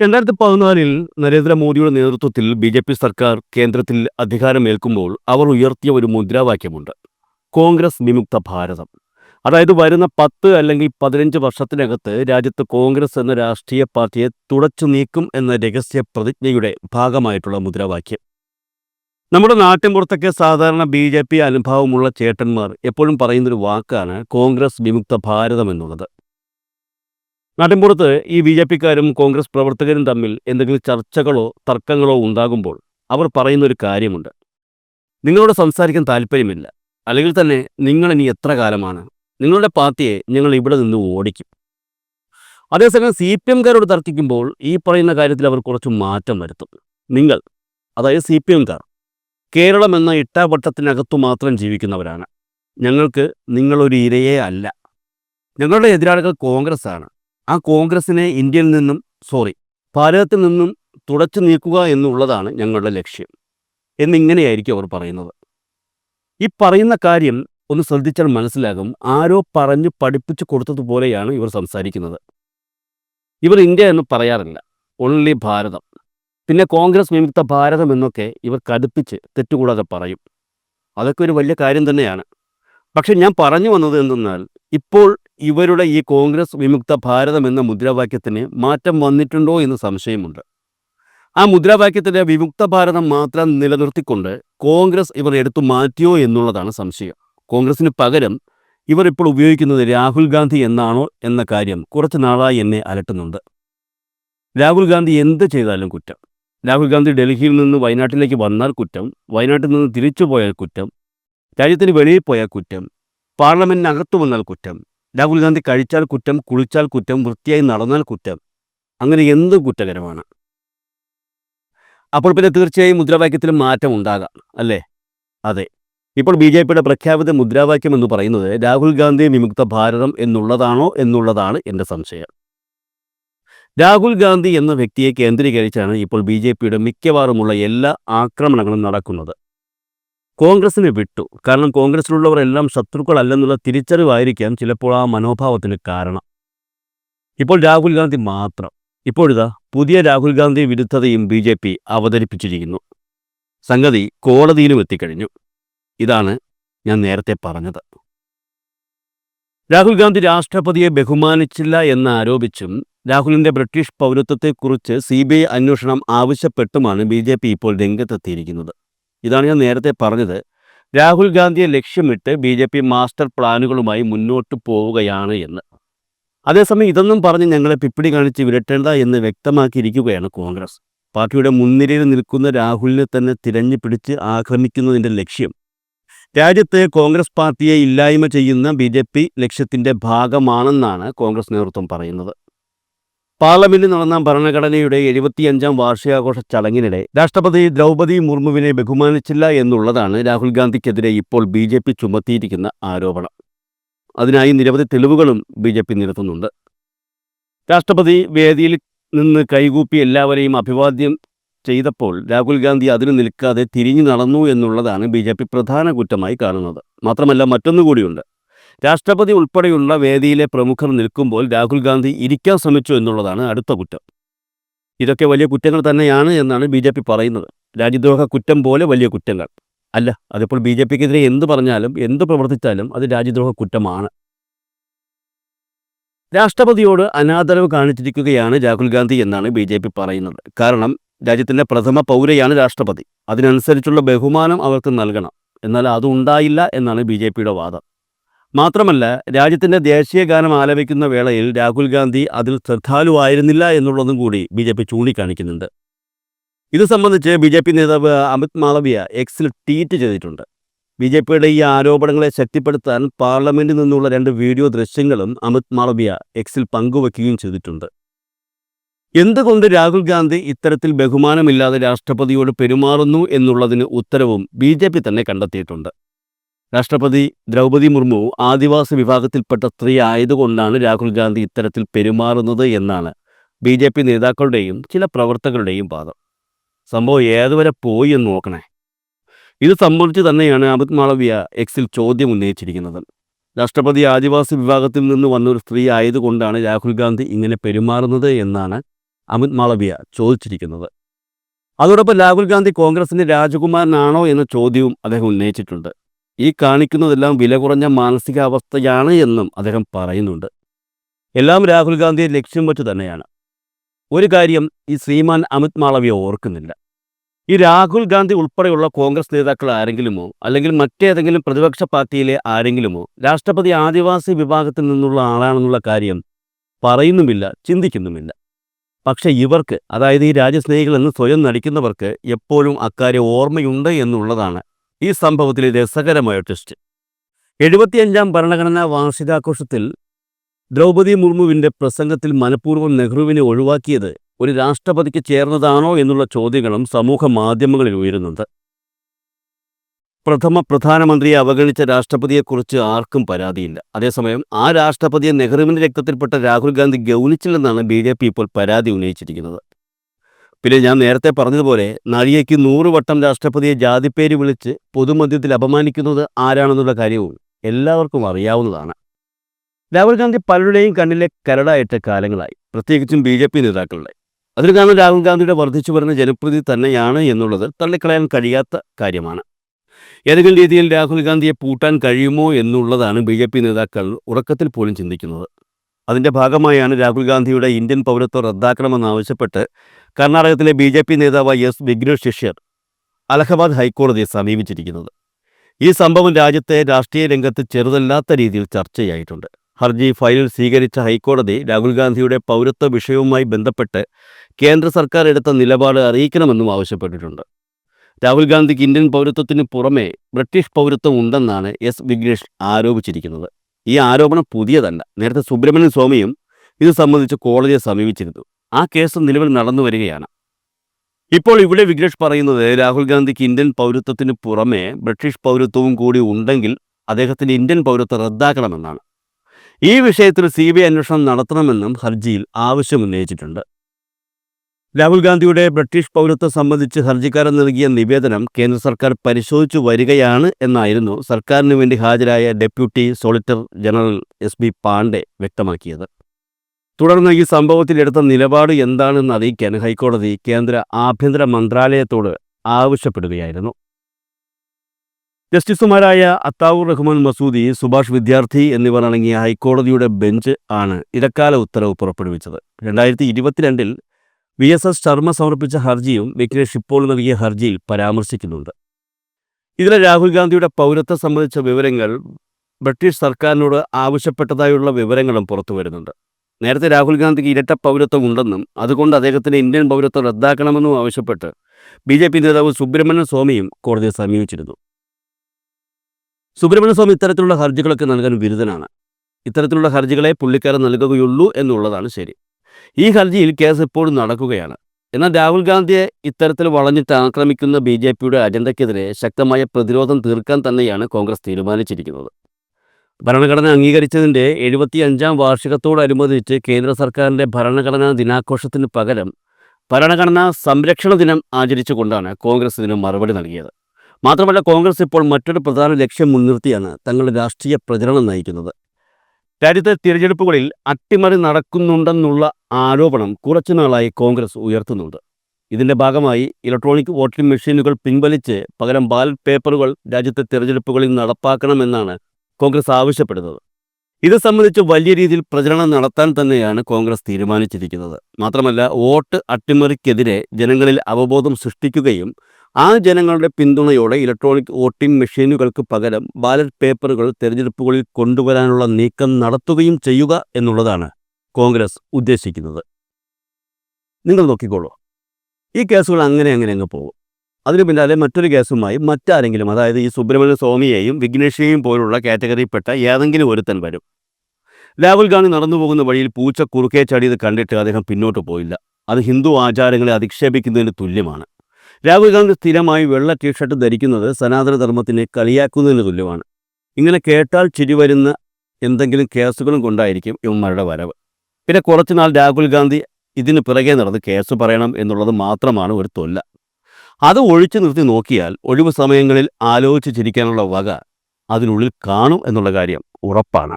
രണ്ടായിരത്തി പതിനാലിൽ നരേന്ദ്രമോദിയുടെ നേതൃത്വത്തിൽ ബി ജെ പി സർക്കാർ കേന്ദ്രത്തിൽ അധികാരമേൽക്കുമ്പോൾ അവർ ഉയർത്തിയ ഒരു മുദ്രാവാക്യമുണ്ട്. കോൺഗ്രസ് വിമുക്ത ഭാരതം. അതായത് വരുന്ന പത്ത് അല്ലെങ്കിൽ പതിനഞ്ച് വർഷത്തിനകത്ത് രാജ്യത്ത് കോൺഗ്രസ് എന്ന രാഷ്ട്രീയ പാർട്ടിയെ തുടച്ചു നീക്കും എന്ന രഹസ്യ പ്രതിജ്ഞയുടെ ഭാഗമായിട്ടുള്ള മുദ്രാവാക്യം. നമ്മുടെ നാട്ടിൻപുറത്തൊക്കെ സാധാരണ ബി ജെ പി അനുഭാവമുള്ള ചേട്ടന്മാർ എപ്പോഴും പറയുന്നൊരു വാക്കാണ് കോൺഗ്രസ് വിമുക്ത ഭാരതം എന്നുള്ളത്. നാട്ടിൻപുറത്ത് ഈ ബി ജെ പിക്കാരും കോൺഗ്രസ് പ്രവർത്തകരും തമ്മിൽ എന്തെങ്കിലും ചർച്ചകളോ തർക്കങ്ങളോ ഉണ്ടാകുമ്പോൾ അവർ പറയുന്ന ഒരു കാര്യമുണ്ട്. നിങ്ങളോട് സംസാരിക്കാൻ താല്പര്യമില്ല. അല്ലെങ്കിൽ തന്നെ നിങ്ങൾ ഇനി എത്ര കാലമാണ്? നിങ്ങളുടെ പാർട്ടിയെ ഞങ്ങൾ ഇവിടെ നിന്ന് ഓടിക്കും. അതേസമയം സി പി എംകാരോട് തർക്കിക്കുമ്പോൾ ഈ പറയുന്ന കാര്യത്തിൽ അവർ കുറച്ച് മാറ്റം വരുത്തും. നിങ്ങൾ അതായത് സി പി എംകാർ കേരളം എന്ന ഇട്ടാവട്ടത്തിനകത്തു മാത്രം ജീവിക്കുന്നവരാണ്. ഞങ്ങൾക്ക് നിങ്ങളൊരു ഇരയേ അല്ല. ഞങ്ങളുടെ എതിരാളികൾ കോൺഗ്രസ് ആണ് ആ കോൺഗ്രസിനെ ഇന്ത്യയിൽ നിന്നും സോറി ഭാരതത്തിൽ നിന്നും തുടച്ചു നീക്കുക എന്നുള്ളതാണ് ഞങ്ങളുടെ ലക്ഷ്യം. എന്നിങ്ങനെയായിരിക്കും അവർ പറയുന്നത്. ഈ പറയുന്ന കാര്യം ഒന്ന് ശ്രദ്ധിച്ചാൽ മനസ്സിലാകും. ആരോ പറഞ്ഞു പഠിപ്പിച്ചു കൊടുത്തതുപോലെയാണ് ഇവർ സംസാരിക്കുന്നത്. ഇവർ ഇന്ത്യ എന്ന് പറയാറില്ല. ഒൺലി ഭാരതം. പിന്നെ കോൺഗ്രസ് വിമുക്ത ഭാരതം എന്നൊക്കെ ഇവർ കടുപ്പിച്ച് തെറ്റുകൂടാതെ പറയും. അതൊക്കെ ഒരു വലിയ കാര്യം തന്നെയാണ്. പക്ഷെ ഞാൻ പറഞ്ഞു വന്നത് എന്തെന്നാൽ ഇപ്പോൾ ഇവരുടെ ഈ കോൺഗ്രസ് വിമുക്ത ഭാരതം എന്ന മുദ്രാവാക്യത്തിന് മാറ്റം വന്നിട്ടുണ്ടോ എന്ന് സംശയമുണ്ട്. ആ മുദ്രാവാക്യത്തിലെ വിമുക്ത ഭാരതം മാത്രം നിലനിർത്തിക്കൊണ്ട് കോൺഗ്രസ് ഇവർ എടുത്തു മാറ്റിയോ എന്നുള്ളതാണ് സംശയം. കോൺഗ്രസിന് പകരം ഇവർ ഇപ്പോൾ ഉപയോഗിക്കുന്നത് രാഹുൽ ഗാന്ധി എന്നാണോ എന്ന കാര്യം കുറച്ച് നാളായി എന്നെ അലട്ടുന്നുണ്ട്. രാഹുൽ ഗാന്ധി എന്ത് ചെയ്താലും കുറ്റം. രാഹുൽ ഗാന്ധി ഡൽഹിയിൽ നിന്ന് വയനാട്ടിലേക്ക് വന്നാൽ കുറ്റം. വയനാട്ടിൽ നിന്ന് തിരിച്ചു പോയാൽ കുറ്റം. രാജ്യത്തിന് വെളിയിൽ പോയാൽ കുറ്റം. പാർലമെന്റിനകത്ത് വന്നാൽ കുറ്റം. രാഹുൽ ഗാന്ധി കഴിച്ചാൽ കുറ്റം കുളിച്ചാൽ കുറ്റം വൃത്തിയായി നടന്നാൽ കുറ്റം. അങ്ങനെ എന്ത് കുറ്റകരമാണ്. അപ്പോൾ പിന്നെ തീർച്ചയായും മുദ്രാവാക്യത്തിൽ മാറ്റം ഉണ്ടാകാം അല്ലേ? അതെ. ഇപ്പോൾ ബി ജെ പിയുടെ പ്രഖ്യാപിത മുദ്രാവാക്യം എന്ന് പറയുന്നത് രാഹുൽ ഗാന്ധി വിമുക്ത ഭാരതം എന്നുള്ളതാണോ എന്നുള്ളതാണ് എന്റെ സംശയം. രാഹുൽ ഗാന്ധി എന്ന വ്യക്തിയെ കേന്ദ്രീകരിച്ചാണ് ഇപ്പോൾ ബി മിക്കവാറുമുള്ള എല്ലാ ആക്രമണങ്ങളും നടക്കുന്നത്. കോൺഗ്രസിനെ വിട്ടു. കാരണം കോൺഗ്രസിലുള്ളവർ എല്ലാം ശത്രുക്കളല്ലെന്നുള്ള തിരിച്ചറിവായിരിക്കാം ചിലപ്പോൾ ആ മനോഭാവത്തിന് കാരണം. ഇപ്പോൾ രാഹുൽ ഗാന്ധി മാത്രം. ഇപ്പോഴിതാ പുതിയ രാഹുൽ ഗാന്ധി വിരുദ്ധതയും ബി ജെ പി അവതരിപ്പിച്ചിരിക്കുന്നു. സംഗതി കോടതിയിലും എത്തിക്കഴിഞ്ഞു. ഇതാണ് ഞാൻ നേരത്തെ പറഞ്ഞത്. രാഹുൽ ഗാന്ധി രാഷ്ട്രപതിയെ ബഹുമാനിച്ചില്ല എന്ന് ആരോപിച്ചും രാഹുലിന്റെ ബ്രിട്ടീഷ് പൗരത്വത്തെക്കുറിച്ച് സി ബി ഐ അന്വേഷണം ആവശ്യപ്പെട്ടുമാണ് ബി ജെ പി ഇപ്പോൾ രംഗത്തെത്തിയിരിക്കുന്നത്. ഇതാണ് ഞാൻ നേരത്തെ പറഞ്ഞത്. രാഹുൽ ഗാന്ധിയെ ലക്ഷ്യമിട്ട് ബി ജെ പി മാസ്റ്റർ പ്ലാനുകളുമായി മുന്നോട്ട് പോവുകയാണ് എന്ന്. അതേസമയം ഇതൊന്നും പറഞ്ഞ് ഞങ്ങളെ പിപ്പിടി കാണിച്ച് വിരട്ടേണ്ട എന്ന് വ്യക്തമാക്കിയിരിക്കുകയാണ് കോൺഗ്രസ്. പാർട്ടിയുടെ മുൻനിരയിൽ നിൽക്കുന്ന രാഹുലിനെ തന്നെ തിരഞ്ഞു പിടിച്ച് ആക്രമിക്കുന്നതിന്റെ ലക്ഷ്യം. രാജ്യത്തെ കോൺഗ്രസ് പാർട്ടിയെ ഇല്ലായ്മ ചെയ്യുന്ന ബി ജെ പി ലക്ഷ്യത്തിന്റെ ഭാഗമാണെന്നാണ് കോൺഗ്രസ് നേതൃത്വം പറയുന്നത്. പാർലമെന്റിൽ നടന്ന ഭരണഘടനയുടെ എഴുപത്തിയഞ്ചാം വാർഷികാഘോഷ ചടങ്ങിനിടെ രാഷ്ട്രപതി ദ്രൗപദി മുർമുവിനെ ബഹുമാനിച്ചില്ല എന്നുള്ളതാണ് രാഹുൽ ഗാന്ധിക്കെതിരെ ഇപ്പോൾ ബി ജെ പി ചുമത്തിയിരിക്കുന്ന ആരോപണം. അതിനായി നിരവധി തെളിവുകളും ബി ജെ പി നിരത്തുന്നുണ്ട്. രാഷ്ട്രപതി വേദിയിൽ നിന്ന് കൈകൂപ്പി എല്ലാവരെയും അഭിവാദ്യം ചെയ്തപ്പോൾ രാഹുൽ ഗാന്ധി അതിന് നിൽക്കാതെ തിരിഞ്ഞു നടന്നു എന്നുള്ളതാണ് ബി പ്രധാന കുറ്റമായി കാണുന്നത്. മാത്രമല്ല മറ്റൊന്നുകൂടിയുണ്ട്. രാഷ്ട്രപതി ഉൾപ്പെടെയുള്ള വേദിയിലെ പ്രമുഖർ നിൽക്കുമ്പോൾ രാഹുൽ ഗാന്ധി ഇരിക്കാൻ ശ്രമിച്ചു എന്നുള്ളതാണ് അടുത്ത കുറ്റം. ഇതൊക്കെ വലിയ കുറ്റങ്ങൾ തന്നെയാണ് എന്നാണ് ബി ജെ പി പറയുന്നത്. രാജ്യദ്രോഹ കുറ്റം പോലെ വലിയ കുറ്റങ്ങൾ. അല്ല അതിപ്പോൾ ബി ജെ പിക്കെതിരെ എന്ത് പറഞ്ഞാലും എന്ത് പ്രവർത്തിച്ചാലും അത് രാജ്യദ്രോഹ കുറ്റമാണ്. രാഷ്ട്രപതിയോട് അനാദരവ് കാണിച്ചിരിക്കുകയാണ് രാഹുൽ ഗാന്ധി എന്നാണ് ബി ജെ പി പറയുന്നത്. കാരണം രാജ്യത്തിന്റെ പ്രഥമ പൗരയാണ് രാഷ്ട്രപതി. അതിനനുസരിച്ചുള്ള ബഹുമാനം അവർക്ക് നൽകണം. എന്നാൽ അതുണ്ടായില്ല എന്നാണ് ബി ജെ പിയുടെ വാദം. മാത്രമല്ല രാജ്യത്തിന്റെ ദേശീയ ഗാനം ആലപിക്കുന്ന വേളയിൽ രാഹുൽ ഗാന്ധി അതിൽ ശ്രദ്ധാലുവായിരുന്നില്ല എന്നുള്ളതും കൂടി ബി ജെ പി ചൂണ്ടിക്കാണിക്കുന്നുണ്ട്. ഇത് സംബന്ധിച്ച് ബി ജെ പി നേതാവ് അമിത് മാളവിയ എക്സിൽ ട്വീറ്റ് ചെയ്തിട്ടുണ്ട്. ബി ജെ പിയുടെ ഈ ആരോപണങ്ങളെ ശക്തിപ്പെടുത്താൻ പാർലമെന്റിൽ നിന്നുള്ള രണ്ട് വീഡിയോ ദൃശ്യങ്ങളും അമിത് മാളവിയ എക്സിൽ പങ്കുവയ്ക്കുകയും ചെയ്തിട്ടുണ്ട്. എന്തുകൊണ്ട് രാഹുൽ ഗാന്ധി ഇത്തരത്തിൽ ബഹുമാനമില്ലാതെ രാഷ്ട്രപതിയോട് പെരുമാറുന്നു എന്നുള്ളതിന് ഉത്തരവും ബി തന്നെ കണ്ടെത്തിയിട്ടുണ്ട്. രാഷ്ട്രപതി ദ്രൗപതി മുർമു ആദിവാസി വിഭാഗത്തിൽപ്പെട്ട സ്ത്രീ ആയതുകൊണ്ടാണ് രാഹുൽ ഗാന്ധി ഇത്തരത്തിൽ പെരുമാറുന്നത് എന്നാണ് ബി ജെ പി നേതാക്കളുടെയും ചില പ്രവർത്തകരുടെയും വാദം. സംഭവം ഏതുവരെ പോയി എന്ന് നോക്കണേ. ഇത് സംബന്ധിച്ച് തന്നെയാണ് അമിത് മാളവ്യ എക്സിൽ ചോദ്യം ഉന്നയിച്ചിരിക്കുന്നത്. രാഷ്ട്രപതി ആദിവാസി വിഭാഗത്തിൽ നിന്ന് വന്ന ഒരു സ്ത്രീ ആയതുകൊണ്ടാണ് രാഹുൽ ഗാന്ധി ഇങ്ങനെ പെരുമാറുന്നത് എന്നാണ് അമിത് മാളവ്യ ചോദിച്ചിരിക്കുന്നത്. അതോടൊപ്പം രാഹുൽ ഗാന്ധി കോൺഗ്രസിന്റെ രാജകുമാരനാണോ എന്ന ചോദ്യവും അദ്ദേഹം ഉന്നയിച്ചിട്ടുണ്ട്. ഈ കാണിക്കുന്നതെല്ലാം വില കുറഞ്ഞ മാനസികാവസ്ഥയാണ് എന്നും അദ്ദേഹം പറയുന്നുണ്ട്. എല്ലാം രാഹുൽ ഗാന്ധിയെ ലക്ഷ്യം വെച്ച് തന്നെയാണ്. ഒരു കാര്യം ഈ ശ്രീമാൻ അമിത് മാളവിയ ഓർക്കുന്നില്ല. ഈ രാഹുൽ ഗാന്ധി ഉൾപ്പെടെയുള്ള കോൺഗ്രസ് നേതാക്കൾ ആരെങ്കിലുമോ അല്ലെങ്കിൽ മറ്റേതെങ്കിലും പ്രതിപക്ഷ പാർട്ടിയിലെ ആരെങ്കിലുമോ രാഷ്ട്രപതി ആദിവാസി വിഭാഗത്തിൽ നിന്നുള്ള ആളാണെന്നുള്ള കാര്യം പറയുന്നുമില്ല ചിന്തിക്കുന്നുമില്ല. പക്ഷെ ഇവർക്ക് അതായത് ഈ രാജ്യസ്നേഹികൾ എന്ന് സ്വയം നടിക്കുന്നവർക്ക് എപ്പോഴും അക്കാര്യം ഓർമ്മയുണ്ട് എന്നുള്ളതാണ് ഈ സംഭവത്തിൽ രസകരമായ ട്വിസ്റ്റ് എഴുപത്തിയഞ്ചാം ഭരണഘടനാ വാർഷികാഘോഷത്തിൽ ദ്രൗപദി മുർമുവിന്റെ പ്രസംഗത്തിൽ മനഃപൂർവം നെഹ്റുവിനെ ഒഴിവാക്കിയത് ഒരു രാഷ്ട്രപതിക്ക് ചേർന്നതാണോ എന്നുള്ള ചോദ്യങ്ങളും സമൂഹ മാധ്യമങ്ങളിൽ ഉയരുന്നുണ്ട്. പ്രഥമ പ്രധാനമന്ത്രിയെ അവഗണിച്ച രാഷ്ട്രപതിയെക്കുറിച്ച് ആർക്കും പരാതിയില്ല. അതേസമയം ആ രാഷ്ട്രപതിയെ നെഹ്റുവിന്റെ രക്തത്തിൽപ്പെട്ട രാഹുൽ ഗാന്ധി ഗൗനിച്ചില്ലെന്നാണ് ബി ജെ പി ഇപ്പോൾ പരാതി ഉന്നയിച്ചിരിക്കുന്നത്. പിന്നെ ഞാൻ നേരത്തെ പറഞ്ഞതുപോലെ നടിയയ്ക്ക് നൂറ് വട്ടം രാഷ്ട്രപതിയെ ജാതിപ്പേര് വിളിച്ച് പൊതുമധ്യത്തിൽ അപമാനിക്കുന്നത് ആരാണെന്നുള്ള കാര്യവും എല്ലാവർക്കും അറിയാവുന്നതാണ്. രാഹുൽ ഗാന്ധി പലരുടെയും കണ്ണിലെ കരടായിട്ട കാലങ്ങളായി പ്രത്യേകിച്ചും ബി ജെ പി നേതാക്കളുടെ. അതിന് കാരണം രാഹുൽ ഗാന്ധിയുടെ വർദ്ധിച്ചു വരുന്ന ജനപ്രീതി തന്നെയാണ് എന്നുള്ളത് തള്ളിക്കളയാൻ കഴിയാത്ത കാര്യമാണ്. ഏതെങ്കിലും രീതിയിൽ രാഹുൽ ഗാന്ധിയെ പൂട്ടാൻ കഴിയുമോ എന്നുള്ളതാണ് ബി ജെ പി നേതാക്കൾ ഉറക്കത്തിൽ പോലും ചിന്തിക്കുന്നത്. അതിന്റെ ഭാഗമായാണ് രാഹുൽ ഗാന്ധിയുടെ ഇന്ത്യൻ പൗരത്വം റദ്ദാക്കണമെന്നാവശ്യപ്പെട്ട് കർണാടകത്തിലെ ബി ജെ പി നേതാവ് എസ് വിഘ്നേഷ് ശിഷ്യർ അലഹബാദ് ഹൈക്കോടതിയെ സമീപിച്ചിരിക്കുന്നത്. ഈ സംഭവം രാജ്യത്തെ രാഷ്ട്രീയ രംഗത്ത് ചെറുതല്ലാത്ത രീതിയിൽ ചർച്ചയായിട്ടുണ്ട്. ഹർജി ഫയലിൽ സ്വീകരിച്ച ഹൈക്കോടതി രാഹുൽ ഗാന്ധിയുടെ പൗരത്വ വിഷയവുമായി ബന്ധപ്പെട്ട് കേന്ദ്ര സർക്കാർ എടുത്ത നിലപാട് അറിയിക്കണമെന്നും ആവശ്യപ്പെട്ടിട്ടുണ്ട്. രാഹുൽ ഗാന്ധിക്ക് ഇന്ത്യൻ പൗരത്വത്തിന് പുറമെ ബ്രിട്ടീഷ് പൗരത്വം ഉണ്ടെന്നാണ് എസ് വിഘ്നേഷ് ആരോപിച്ചിരിക്കുന്നത്. ഈ ആരോപണം പുതിയതല്ല. നേരത്തെ സുബ്രഹ്മണ്യൻ സ്വാമിയും ഇത് സംബന്ധിച്ച് കോടതിയെ സമീപിച്ചിരുന്നു. ആ കേസ് നിലവിൽ നടന്നു വരികയാണ്. ഇപ്പോൾ ഇവിടെ വിഘ്നേഷ് പറയുന്നത് രാഹുൽ ഗാന്ധിക്ക് ഇന്ത്യൻ പൗരത്വത്തിന് പുറമെ ബ്രിട്ടീഷ് പൗരത്വവും കൂടി ഉണ്ടെങ്കിൽ അദ്ദേഹത്തിന്റെ ഇന്ത്യൻ പൗരത്വം റദ്ദാക്കണമെന്നാണ്. ഈ വിഷയത്തിൽ സി ബി ഐ അന്വേഷണം നടത്തണമെന്നും ഹർജിയിൽ ആവശ്യമുന്നയിച്ചിട്ടുണ്ട് രാഹുൽ ഗാന്ധിയുടെ ബ്രിട്ടീഷ് പൗരത്വം സംബന്ധിച്ച് ഹർജിക്കാരൻ നൽകിയ നിവേദനം കേന്ദ്ര സർക്കാർ പരിശോധിച്ചു വരികയാണ് എന്നായിരുന്നു സർക്കാരിന് വേണ്ടി ഹാജരായ deputy solicitor general S B Pandey വ്യക്തമാക്കിയത്. തുടർന്ന് ഈ സംഭവത്തിൽ എടുത്ത നിലപാട് എന്താണെന്ന് അറിയിക്കാൻ ഹൈക്കോടതി കേന്ദ്ര ആഭ്യന്തര മന്ത്രാലയത്തോട് ആവശ്യപ്പെടുകയായിരുന്നു. ജസ്റ്റിസുമാരായ അത്താവൂർ റഹ്മാൻ മസൂദി സുഭാഷ് വിദ്യാർത്ഥി എന്നിവർ അടങ്ങിയ ഹൈക്കോടതിയുടെ ബെഞ്ച് ആണ് ഇടക്കാല ഉത്തരവ് പുറപ്പെടുവിച്ചത്. രണ്ടായിരത്തി ഇരുപത്തിരണ്ടിൽ വി എസ് എസ് ശർമ്മ സമർപ്പിച്ച ഹർജിയും വിഘ്നേഷ് ഇപ്പോൾ നൽകിയ ഹർജിയിൽ പരാമർശിക്കുന്നുണ്ട്. ഇതിലെ രാഹുൽ ഗാന്ധിയുടെ പൗരത്വം സംബന്ധിച്ച വിവരങ്ങൾ ബ്രിട്ടീഷ് സർക്കാരിനോട് ആവശ്യപ്പെട്ടതായുള്ള വിവരങ്ങളും പുറത്തു വരുന്നുണ്ട് നേരത്തെ രാഹുൽ ഗാന്ധിക്ക് ഇരട്ട പൗരത്വം ഉണ്ടെന്നും അതുകൊണ്ട് അദ്ദേഹത്തിന് ഇന്ത്യൻ പൗരത്വം റദ്ദാക്കണമെന്നും ആവശ്യപ്പെട്ട് ബി ജെ പി നേതാവ് സുബ്രഹ്മണ്യ സ്വാമിയും കോടതിയെ സമീപിച്ചിരുന്നു. സുബ്രഹ്മണ്യ സ്വാമി ഇത്തരത്തിലുള്ള ഹർജികളൊക്കെ നൽകാൻ വിരുദ്ധനാണ്. ഇത്തരത്തിലുള്ള ഹർജികളെ പുള്ളിക്കാരൻ നൽകുകയുള്ളൂ എന്നുള്ളതാണ് ശരി. ഈ ഹർജിയിൽ കേസ് ഇപ്പോഴും നടക്കുകയാണ്. എന്നാൽ രാഹുൽ ഗാന്ധിയെ ഇത്തരത്തിൽ വളഞ്ഞിട്ട് ആക്രമിക്കുന്ന ബി ജെ പിയുടെ അജണ്ടയ്ക്കെതിരെ ശക്തമായ പ്രതിരോധം തീർക്കാൻ തന്നെയാണ് കോൺഗ്രസ് തീരുമാനിച്ചിരിക്കുന്നത്. ഭരണഘടന അംഗീകരിച്ചതിന്റെ എഴുപത്തി അഞ്ചാം വാർഷികത്തോടനുബന്ധിച്ച് കേന്ദ്ര സർക്കാരിന്റെ ഭരണഘടനാ ദിനാഘോഷത്തിന് പകരം ഭരണഘടനാ സംരക്ഷണ ദിനം ആചരിച്ചുകൊണ്ടാണ് കോൺഗ്രസ് ഇതിന് മറുപടി നൽകിയത്. മാത്രമല്ല കോൺഗ്രസ് ഇപ്പോൾ മറ്റൊരു പ്രധാന ലക്ഷ്യം മുൻനിർത്തിയാണ് തങ്ങളുടെ രാഷ്ട്രീയ പ്രചരണം നയിക്കുന്നത്. രാജ്യത്തെ തിരഞ്ഞെടുപ്പുകളിൽ അട്ടിമറി നടക്കുന്നുണ്ടെന്നുള്ള ആരോപണം കുറച്ചുനാളായി കോൺഗ്രസ് ഉയർത്തുന്നുണ്ട്. ഇതിന്റെ ഭാഗമായി ഇലക്ട്രോണിക് വോട്ടിംഗ് മെഷീനുകൾ പിൻവലിച്ച് പകരം ബാലറ്റ് പേപ്പറുകൾ രാജ്യത്തെ തിരഞ്ഞെടുപ്പുകളിൽ നടപ്പാക്കണമെന്നാണ് കോൺഗ്രസ് ആവശ്യപ്പെടുന്നത്. ഇത് സംബന്ധിച്ച് വലിയ രീതിയിൽ പ്രചരണം നടത്താൻ തന്നെയാണ് കോൺഗ്രസ് തീരുമാനിച്ചിരിക്കുന്നത്. മാത്രമല്ല വോട്ട് അട്ടിമറിക്കെതിരെ ജനങ്ങളിൽ അവബോധം സൃഷ്ടിക്കുകയും ആ ജനങ്ങളുടെ പിന്തുണയോടെ ഇലക്ട്രോണിക് വോട്ടിംഗ് മെഷീനുകൾക്ക് പകരം ബാലറ്റ് പേപ്പറുകൾ തെരഞ്ഞെടുപ്പുകളിൽ കൊണ്ടുവരാനുള്ള നീക്കം നടത്തുകയും ചെയ്യുക എന്നുള്ളതാണ് കോൺഗ്രസ് ഉദ്ദേശിക്കുന്നത്. നിങ്ങൾ നോക്കിക്കോളൂ. ഈ കേസുകൾ അങ്ങനെ അങ്ങനെ അങ്ങ് പോകും. അതിനു പിന്നാലെ മറ്റൊരു കേസുമായി മറ്റാരെങ്കിലും അതായത് ഈ സുബ്രഹ്മണ്യ സ്വാമിയെയും വിഘ്നേഷിയെയും പോലുള്ള കാറ്റഗറിയിൽപ്പെട്ട ഏതെങ്കിലും ഒരുത്തൻ വരും. രാഹുൽ ഗാന്ധി നടന്നു പോകുന്ന വഴിയിൽ പൂച്ച കുറുക്കേ ചടിയത് കണ്ടിട്ട് അദ്ദേഹം പിന്നോട്ട് പോയില്ല. അത് ഹിന്ദു ആചാരങ്ങളെ അധിക്ഷേപിക്കുന്നതിന് തുല്യമാണ്. രാഹുൽ ഗാന്ധി സ്ഥിരമായി വെള്ള ടീഷർട്ട് ധരിക്കുന്നത് സനാതന ധർമ്മത്തിനെ കളിയാക്കുന്നതിന് തുല്യമാണ്. ഇങ്ങനെ കേട്ടാൽ ചിരി വരുന്ന എന്തെങ്കിലും കേസുകളും കൊണ്ടായിരിക്കും ഇവന്മാരുടെ വരവ്. പിന്നെ കുറച്ചുനാൾ രാഹുൽ ഗാന്ധി ഇതിന് പിറകെ നടന്ന് കേസ് പറയണം എന്നുള്ളത് മാത്രമാണ് ഒരു തൊല്ല. അത് ഒഴിച്ചു നിർത്തി നോക്കിയാൽ ഒഴിവു സമയങ്ങളിൽ ആലോചിച്ച് ചിരിക്കാനുള്ള വക അതിനുള്ളിൽ കാണും എന്നുള്ള കാര്യം ഉറപ്പാണ്.